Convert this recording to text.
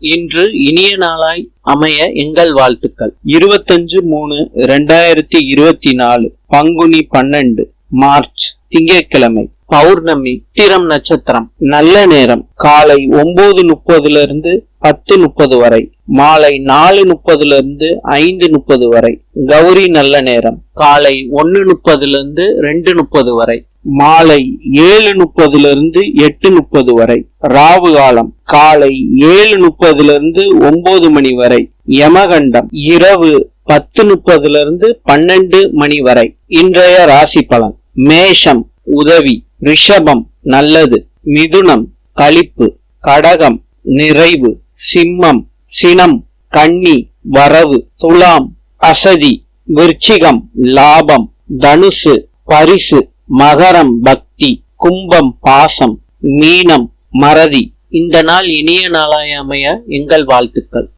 இன்று இனிய நாளாய் அமைய எங்கள் வாழ்த்துக்கள். இருபத்தஞ்சு மூணு ரெண்டாயிரத்தி இருபத்தி நாலு பங்குனி பன்னெண்டு மார்ச் திங்கட்கிழமை பௌர்ணமி திரம் நட்சத்திரம் நல்ல நேரம் காலை ஒன்பது முப்பதுல இருந்து பத்து முப்பது வரை மாலை நாலு முப்பதுல இருந்து ஐந்து முப்பது வரை கௌரி நல்ல நேரம் காலை ஒன்னு முப்பதுல இருந்து ரெண்டு முப்பது வரை. மாலை ஏழு முப்பதுலருந்து எட்டு முப்பது வரை ராவு காலம் காலை ஏழு முப்பதுலிருந்து ஒன்பது மணி வரை யமகண்டம் இரவு பத்து முப்பதுலிருந்து பன்னெண்டு மணி வரை. இன்றைய ராசி பலன் மேஷம் உதவி ரிஷபம் நல்லது மிதுனம் களிப்பு கடகம் நிறைவு சிம்மம் சினம் கன்னி வரவு துலாம் அசதி விருச்சிகம் லாபம் தனுசு பரிசு மகரம் பக்தி கும்பம் பாசம் மீனம் மறதி. இந்த நாள் இனிய நாளாய் அமைய எங்கள் வாழ்த்துக்கள்.